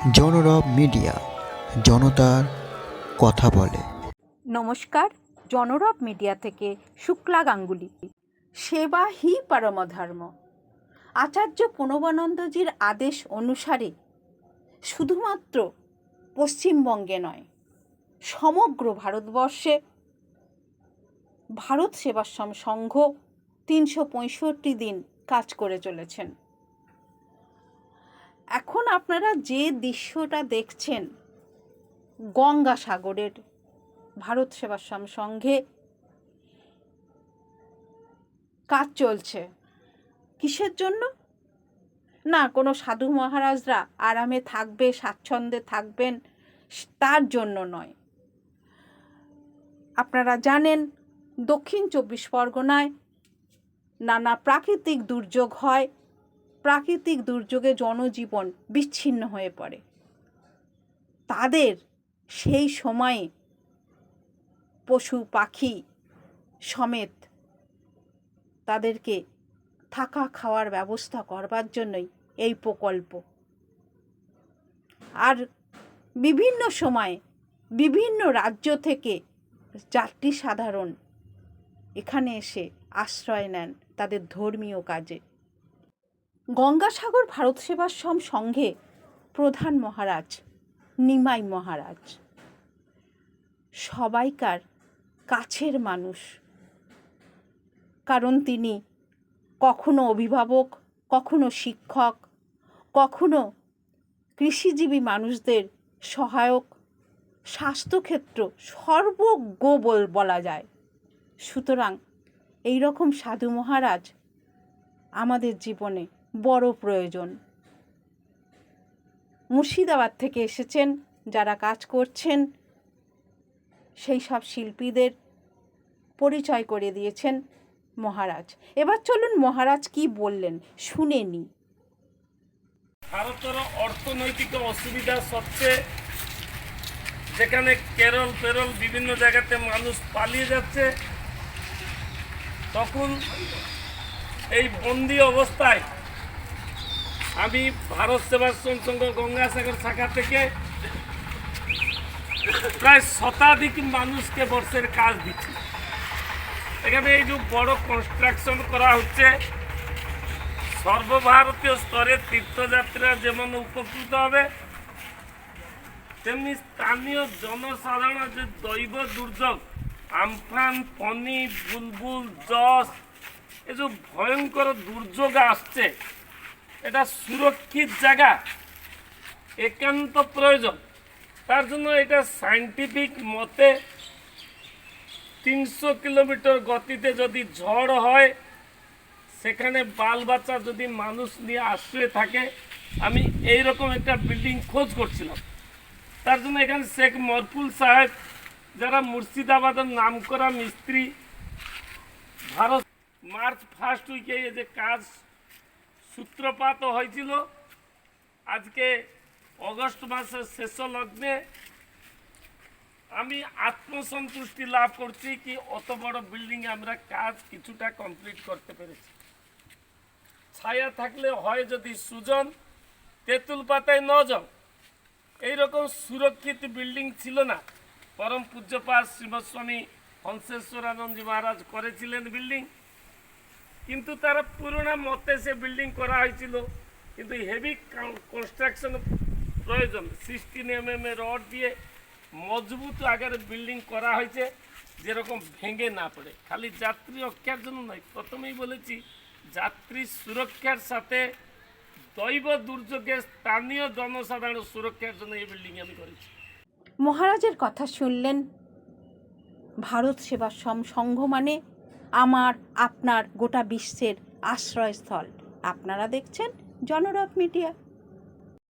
জনরব media, জনতার কথা বলে। নমস্কার, জনরব মিডিয়া থেকে শুক্লা গাঙ্গুলি। সেবা হি পরমধর্ম। আচার্য প্রণবানন্দজির আদেশ অনুসারে শুধুমাত্র পশ্চিমবঙ্গে নয়, সমগ্র ভারতবর্ষে ভারত সেবাশ্রম সংঘ তিনশো পঁয়ষট্টি দিন কাজ করে চলেছেন। এখন আপনারা যে দৃশ্যটা দেখছেন গঙ্গাসাগরের ভারত সেবাশ্রম সংঘে কাজ চলছে। কিসের জন্য? না, কোনো সাধু মহারাজরা আরামে থাকবে, স্বাচ্ছন্দ্যে থাকবেন, তার জন্য নয়। আপনারা জানেন, দক্ষিণ চব্বিশ পরগনায় নানা প্রাকৃতিক দুর্যোগ হয় প্রাকৃতিক দুর্যোগে জনজীবন বিচ্ছিন্ন হয়ে পড়ে। তাদের সেই সময়ে পশু, পাখি সমেত তাদেরকে থাকা খাওয়ার ব্যবস্থা করবার জন্যই এই প্রকল্প। আর বিভিন্ন সময়ে বিভিন্ন রাজ্য থেকে যাত্রী সাধারণ এখানে এসে আশ্রয় নেন তাদের ধর্মীয় কাজে। গঙ্গাসাগর ভারত সেবাশ্রম সংঘে প্রধান মহারাজ, নিমাই মহারাজ। সবাইকার কাছের মানুষ। কারণ তিনি কখনো অভিভাবক, কখনো শিক্ষক, কখনো কৃষিজীবী মানুষদের সহায়ক, স্বাস্থ্যক্ষেত্র সর্বজ্ঞ বল, বলা যায়। সুতরাং এই রকম সাধু মহারাজ আমাদের জীবনে বড় প্রয়োজন। মুর্শিদাবাদ থেকে এসেছেন, যারা কাজ করছেন, সেই সব শিল্পীদের পরিচয় করে দিয়েছেন মহারাজ। এবার চলুন মহারাজ কি বললেন, শুনে নি ভারতের অর্থনৈতিক অসুবিধা সত্ত্বে যেখানে কেরল পেরল বিভিন্ন জায়গাতে মানুষ পালিয়ে যাচ্ছে, তখন এই বন্দি অবস্থায় আমি ভারত সেবাশ্রম সংঘ গঙ্গাসাগর শাখা থেকে প্রায় শতাধিক মানুষকে বর্ষের কাজ দিচ্ছি। এখানে এই যে বড় কনস্ট্রাকশন করা হচ্ছে, সর্বভারতীয় স্তরে তীর্থযাত্রীরা যেমন উপকৃত হবে, তেমনি স্থানীয় জনসাধারণ যে দৈব দুর্যোগ, আমফান ফনি বুলবুল জস এ যে ভয়ঙ্কর দুর্যোগ আসছে এটা সুরক্ষিত জায়গা, একান্ত প্রয়োজন। তার জন্য এটা সাইন্টিফিক মতে তিনশো কিলোমিটার গতিতে যদি ঝড় হয়, সেখানে বাল বাচ্চা যদি মানুষ নিয়ে আশ্রয় থাকে, আমি এই রকম একটা বিল্ডিং খোঁজ করছিলাম। তার জন্য এখানে শেখ মরফুল সাহেব, যারা মুর্শিদাবাদের নামকরা মিস্ত্রি, ভারত মার্চ ফার্স্ট উইকে যে কাজ সূত্রপাত হয়েছিল। আজকে অগস্ট মাসের শেষ লগ্নে আমি আত্মসন্তুষ্টি লাভ করছি কি অত বড় বিল্ডিং আমরা কাজ কিছুটা কমপ্লিট করতে পেরেছি। ছায়া থাকলে হয় যদি সুজন, তেঁতুল পাতায় নজন এইরকম সুরক্ষিত বিল্ডিং ছিল না। পরম পূজ্যপাত শ্রীমস্বামী হংসেশ্বরানন্দজি মহারাজ করেছিলেন বিল্ডিং কিন্তু তারা পুরোনো মতে সে বিল্ডিং করা হয়েছিল, কিন্তু হেভি কনস্ট্রাকশন প্রয়োজন। সিক্সটিন এম এম এ রড দিয়ে মজবুত আকারে বিল্ডিং করা হয়েছে, যেরকম ভেঙে না পড়ে। খালি যাত্রী রক্ষার জন্য নয়, প্রথমেই বলেছি, যাত্রী সুরক্ষার সাথে দৈব দুর্যোগে স্থানীয় জনসাধারণ সুরক্ষার জন্য এই বিল্ডিং আমি করেছি। মহারাজের কথা শুনলেন, ভারত সেবা সংঘ মানে আমার আপনার গোটা বিশ্বের আশ্রয়স্থল। আপনারা দেখছেন জনরব মিডিয়া।